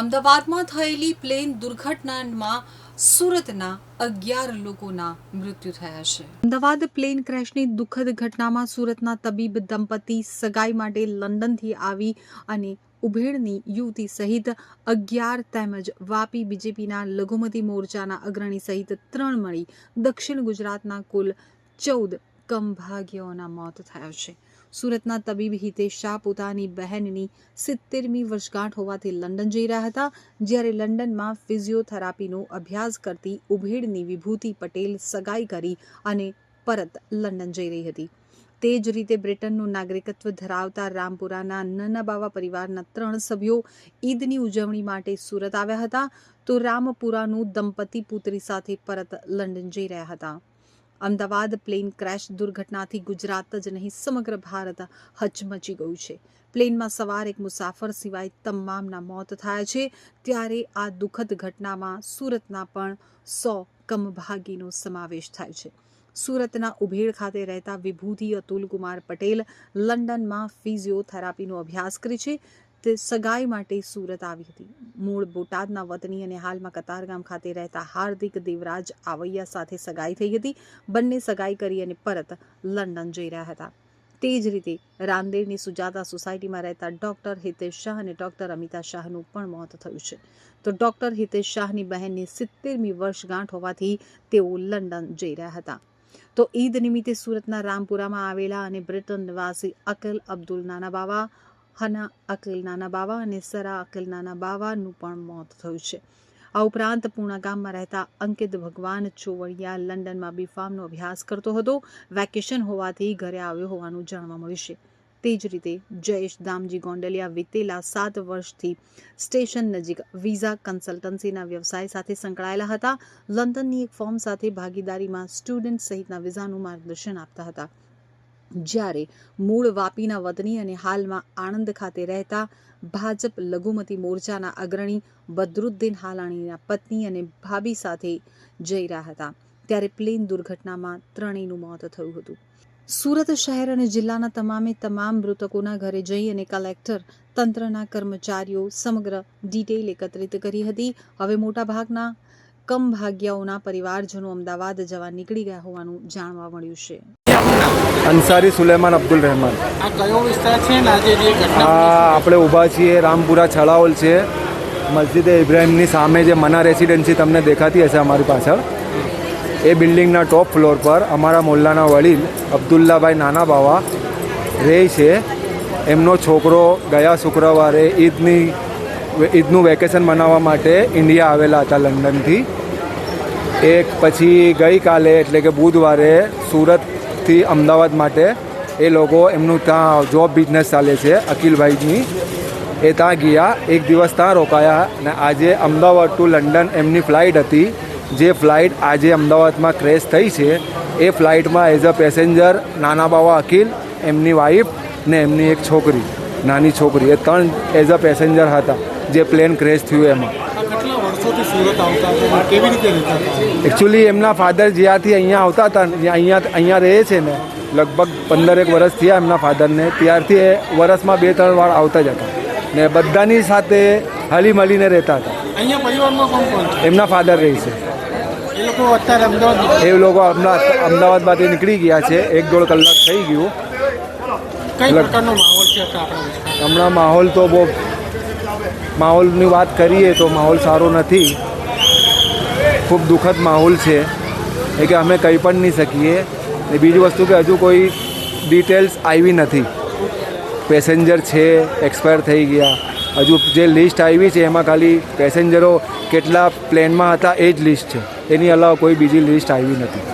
અમદાવાદમાં થયેલી પ્લેન દુર્ઘટનામાં સુરતના અગિયાર લોકોના મૃત્યુ થયા છે. અમદાવાદ પ્લેન ક્રેશની દુઃખદ ઘટનામાં સુરતના તબીબ દંપતી સગાઈ માટે લંડનથી આવી અને ઉભેળની યુવતી સહિત અગિયાર તેમજ વાપી બીજેપીના લઘુમતી મોરચાના અગ્રણી સહિત ત્રણ મળી. દક્ષિણ ગુજરાતના કુલ ચૌદ કમભાગ્યોના મોત થયા છે સુરતના તબીબ હિતેશ શાહ પોતાની બહેનની સિત્તેરમી વર્ષગાંઠ હોવાથી લંડન જઈ રહ્યા હતા જ્યારે લંડનમાં ફિઝિયોથેરાપીનો અભ્યાસ કરતી ઉભેડની વિભૂતિ પટેલ સગાઈ કરી અને પરત લંડન જઈ રહી હતી તે જ રીતે બ્રિટનનું નાગરિકત્વ ધરાવતા રામપુરાના નનાબાવા પરિવારના ત્રણ સભ્યો ઈદની ઉજવણી માટે સુરત આવ્યા હતા તો રામપુરાનું દંપતી પુત્રી સાથે પરત લંડન જઈ રહ્યા હતા અમદાવાદ પ્લેન ક્રેશ દુર્ઘટનાથી ગુજરાત જ નહીં, સમગ્ર ભારત હચમચી ગયું છે. પ્લેનમાં સવાર એક મુસાફર સિવાય તમામના મોત થયા છે. ત્યારે આ દુઃખદ ઘટનામાં સુરતના પણ સો કમભાગીનો સમાવેશ થાય છે. સુરતના ઉભેડ ખાતે રહેતા વિભૂતિ અતુલ કુમાર પટેલ લંડનમાં ફિઝિયોથેરાપીનો અભ્યાસ કરે છે. તે સગાઈ માટે સુરત આવી હતી. મૂળ બોટાદના વતની અને હાલમાં કતારગામ ખાતે રહેતા હાર્દિક દેવરાજ આવૈયા સાથે સગાઈ થઈ હતી. બંને સગાઈ કરી અને પરત લંડન જઈ રહ્યા હતા. તે જ રીતે રાંદેરની સુજાતા સોસાયટીમાં રહેતા ડૉક્ટર હિતેશ શાહ અને ડૉક્ટર અમિતા શાહનું પણ મોત થયું છે. તો ડૉક્ટર હિતેશ શાહની બહેનની સિત્તેરમી વર્ષગાંઠ હોવાથી તેઓ લંડન જઈ રહ્યા હતા. તો ઈદ નિમિત્તે સુરતના રામપુરામાં આવેલા અને બ્રિટન નિવાસી અકલ અબ્દુલ નાના બાવા હના, અકિલ નાના બાવા અને સરા, અકિલ નાના બાવાનું પણ મોત થયું છે. આ ઉપરાંત પૂણા ગામમાં રહેતા અંકિત ભગવાન ચોવડિયા લંડનમાં બીફાર્મનો અભ્યાસ કરતો હતો. વેકેશન હોવાથી ઘરે આવ્યો હોવાનું જાણવા મળ્યું છે. તે જ રીતે જયેશ દામજી ગોંડલિયા વિતેલા સાત વર્ષથી સ્ટેશન નજીક વિઝા કન્સલ્ટન્સીના વ્યવસાય સાથે સંકળાયેલા હતા. લંડનની એક ફોર્મ સાથે ભાગીદારીમાં સ્ટુડન્ટ સહિતના વિઝાનું માર્ગદર્શન આપતા હતા. જ્યારે મૂળ વાપીના વતની અને હાલમાં આણંદ ખાતે રહેતા ભાજપ લઘુમતી મોરચાના અગ્રણી બદરુદ્દીન હાલાણીના પત્ની અને ભાભી સાથે જઈ રહ્યા હતા. ત્યારે પ્લેન દુર્ઘટનામાં ત્રણેયનું મોત થયું હતું. સુરત શહેર અને જિલ્લાના તમામે તમામ મૃતકોના ઘરે જઈ અને કલેક્ટર તંત્રના કર્મચારીઓ સમગ્ર ડિટેલ એકત્રિત કરી હતી. હવે મોટાભાગના કમભાગ્યાઓના પરિવારજનો અમદાવાદ જવા નીકળી ગયા હોવાનું જાણવા મળ્યું છે. અંસારી સુલેમાન અબ્દુલ રહેમાન. આ કયો વિસ્તાર છે ને આજે જે ઘટના આપણે ઊભા છીએ રામપુરા છળાઓલ છે. મસ્જિદે ઇબ્રાહીમની સામે જે મના રેસિડેન્સી તમને દેખાતી હશે અમારી પાછળ. એ બિલ્ડિંગના ટોપ ફ્લોર પર અમારા મોલ્લાના વડીલ અબ્દુલ્લાભાઈ નાના બાવા રહે છે. એમનો છોકરો ગયા શુક્રવારે ઈદની ઈદનું વેકેશન મનાવવા માટે ઇન્ડિયા આવેલા હતા લંડનથી. એક પછી ગઈકાલે એટલે કે બુધવારે સુરતથી અમદાવાદ માટે એ લોકો એમનું ત્યાં જોબ બિઝનેસ ચાલે છે, અકિલભાઈની. એ ત્યાં ગયા, એક દિવસ ત્યાં રોકાયા અને આજે અમદાવાદ ટુ લંડન એમની ફ્લાઇટ હતી. જે ફ્લાઇટ આજે અમદાવાદમાં ક્રેશ થઈ છે, એ ફ્લાઇટમાં એઝ અ પેસેન્જર નાના બાવા અકિલ, એમની વાઈફ ને એમની એક છોકરી, નાની છોકરી, એ ત્રણ એઝ અ પેસેન્જર હતા, જે પ્લેન ક્રેશ થયું એમાં. વર્ષોથી સુરત આવતા હતા કેવી રીતે રહેતા હતા? એકચ્યુઅલી એમના ફાધર જ્યાંથી અહીંયા આવતા હતા અહીંયા અહીંયા રહે છે ને લગભગ પંદરેક વર્ષ થયા એમના ફાધરને ત્યારથી એ વર્ષમાં બે ત્રણ વાર આવતા જ હતા ને બધાની સાથે હળી મળીને રહેતા હતા. અહીંયા પરિવારમાં કોણ કોણ એમના ફાધર રહે છે. એ લોકો અમદાવાદ અમદાવાદમાંથી નીકળી ગયા છે. એક દોઢ કલાક થઈ ગયું. હમણાં માહોલ તો બહુ માહોલની વાત કરીએ તો માહોલ સારો નથી. ખૂબ દુઃખદ માહોલ છે. એ કે અમે કંઈ પણ નહીં શકીએ. ને બીજી વસ્તુ કે હજુ કોઈ ડિટેલ્સ આવી નથી. પેસેન્જર છે એક્સપાયર થઈ ગયા. હજુ જે લિસ્ટ આવી છે, એમાં ખાલી પેસેન્જરો કેટલા પ્લેનમાં હતા એ જ લિસ્ટ છે. એની અલાવા કોઈ બીજી લિસ્ટ આવી નથી.